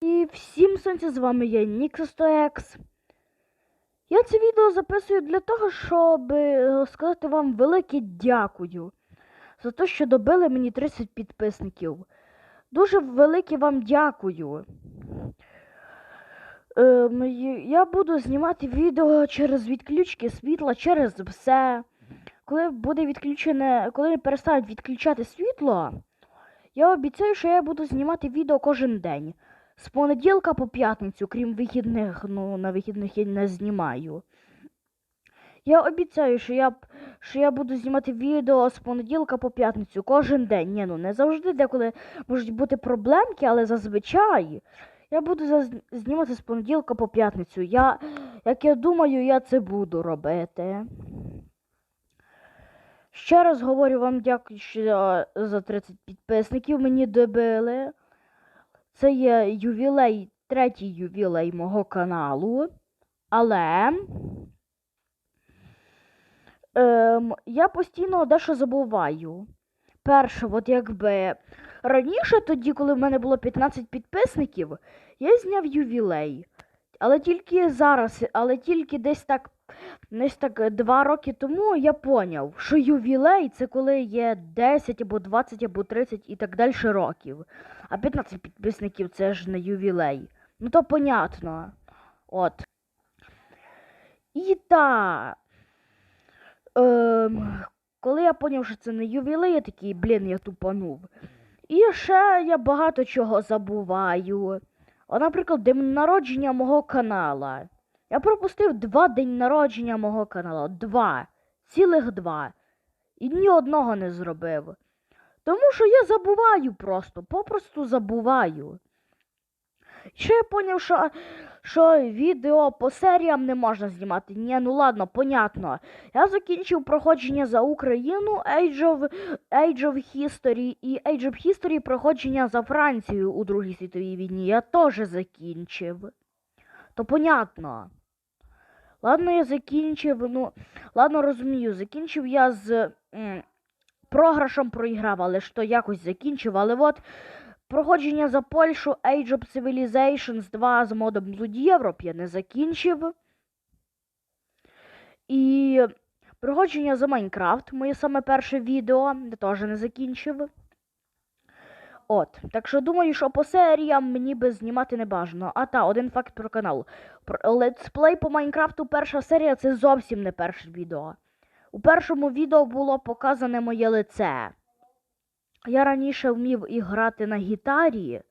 І всім сонця, з вами я Nixo100X. Я це відео записую для того, щоб е, сказати вам велике дякую за те, що добили мені 30 підписників. Дуже велике вам дякую. Ем, я буду знімати відео через відключки світла, через все. Коли буде відключене, коли перестануть відключати світло, я обіцяю, що я буду знімати відео кожен день. З понеділка по п'ятницю, крім вихідних, ну на вихідних я не знімаю. Я обіцяю, що я, що я буду знімати відео з понеділка по п'ятницю кожен день. Ні, ну не завжди, деколи можуть бути проблемки, але зазвичай я буду знімати з понеділка по п'ятницю. Я, як я думаю, я це буду робити. Ще раз говорю вам дякую, що за 30 підписників мені добили. Це є ювілей, третій ювілей мого каналу. Але ем, я постійно дещо забуваю. Перше, от якби раніше, тоді, коли в мене було 15 підписників, я зняв ювілей. Але тільки зараз, але тільки десь так, десь так два роки тому я поняв, що ювілей це коли є 10 або 20 або 30 і так далі років. А 15 підписників це ж не ювілей. Ну то понятно. От. І та. Ем, коли я поняв, що це не ювілей, я такий, блін, я тупанув. І ще я багато чого забуваю. О, наприклад, день народження мого канала. Я пропустив два день народження мого каналу. Два. Цілих два. І ні одного не зробив. Тому що я забуваю просто, попросту забуваю. Ще я поняв, що, що відео по серіям не можна знімати. Ні, ну ладно, понятно. Я закінчив проходження за Україну Age of, Age of History і Age of History проходження за Францію у Другій світовій війні. Я теж закінчив. То понятно. Ладно, я закінчив, ну, ладно, розумію, закінчив я з м, програшем проіграв, але ж то якось закінчив. Але от проходження за Польщу Age of Civilizations 2 з модом Blood Europe я не закінчив. І проходження за Майнкрафт, моє саме перше відео, теж не закінчив. От, так що думаю, що по серіям мені би знімати не бажано. А та, один факт про канал. Про- Летсплей по Майнкрафту перша серія це зовсім не перше відео. У першому відео було показане моє лице. Я раніше вмів і грати на гітарі,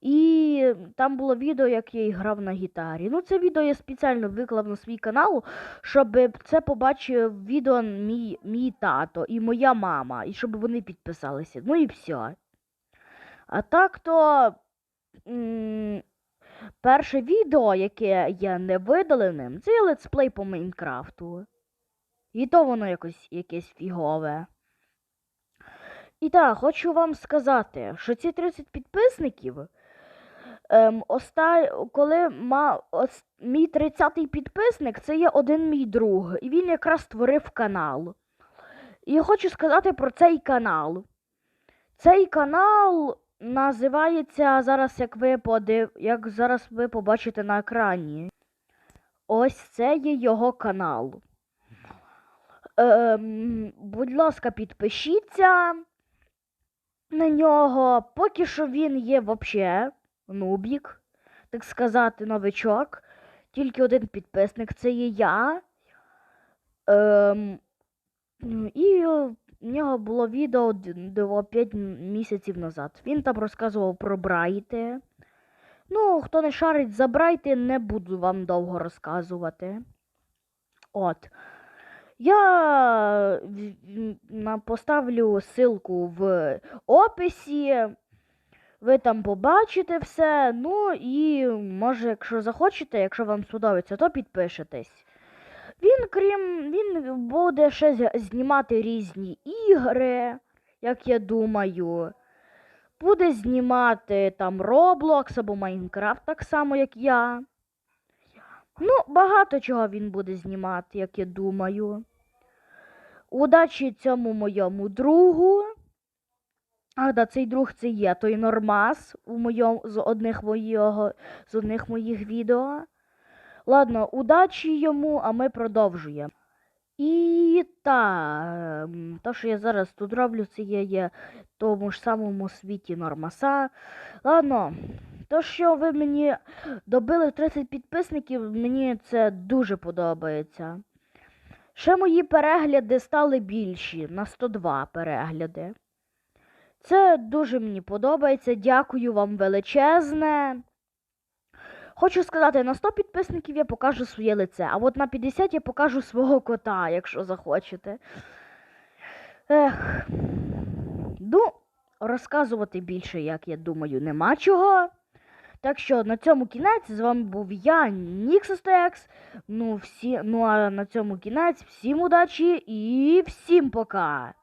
і там було відео, як я грав на гітарі. Ну, це відео я спеціально виклав на свій канал, щоб це побачив відео мій, мій тато і моя мама, і щоб вони підписалися. Ну і все. А так то перше відео, яке є невидаленим, це летсплей по Майнкрафту. І то воно якось якесь фігове. І так, хочу вам сказати, що ці 30 підписників, ем, оста... коли ма... ос... мій 30-й підписник, це є один мій друг, і він якраз створив канал. І хочу сказати про цей канал. Цей канал називається зараз, як ви подив... як зараз ви побачите на екрані. Ось це є його канал. Ем, будь ласка, підпишіться на нього. Поки що він є вообще нубік, так сказати, новичок. Тільки один підписник це є я. Ем, і в нього було відео 5 місяців назад. Він там розказував про брайти. Ну, хто не шарить за брайти, не буду вам довго розказувати. От. Я поставлю ссылку в описі. Ви там побачите все. Ну і може, якщо захочете, якщо вам сподобається, то підпишитесь. Він, крім, він буде ще знімати різні ігри, як я думаю. Буде знімати там Roblox або Minecraft, так само, як я. Ну, багато чого він буде знімати, як я думаю. Удачі цьому моєму другу. А, да, цей друг це є той нормас у моєму з одних моєго, з одних моїх відео. Ладно, удачі йому, а ми продовжуємо. І та, то, що я зараз тут роблю, це є, є в тому ж самому світі Нормаса. Ладно, то, що ви мені добили 30 підписників, мені це дуже подобається. Ще мої перегляди стали більші на 102 перегляди. Це дуже мені подобається. Дякую вам величезне. Хочу сказати, на 100 підписників я покажу своє лице, а от на 50 я покажу свого кота, якщо захочете. Ех. Ну, розказувати більше, як я думаю, нема чого. Так що на цьому кінець з вами був я, Ніксостекс. Ну, всі, ну а на цьому кінець. Всім удачі і всім пока!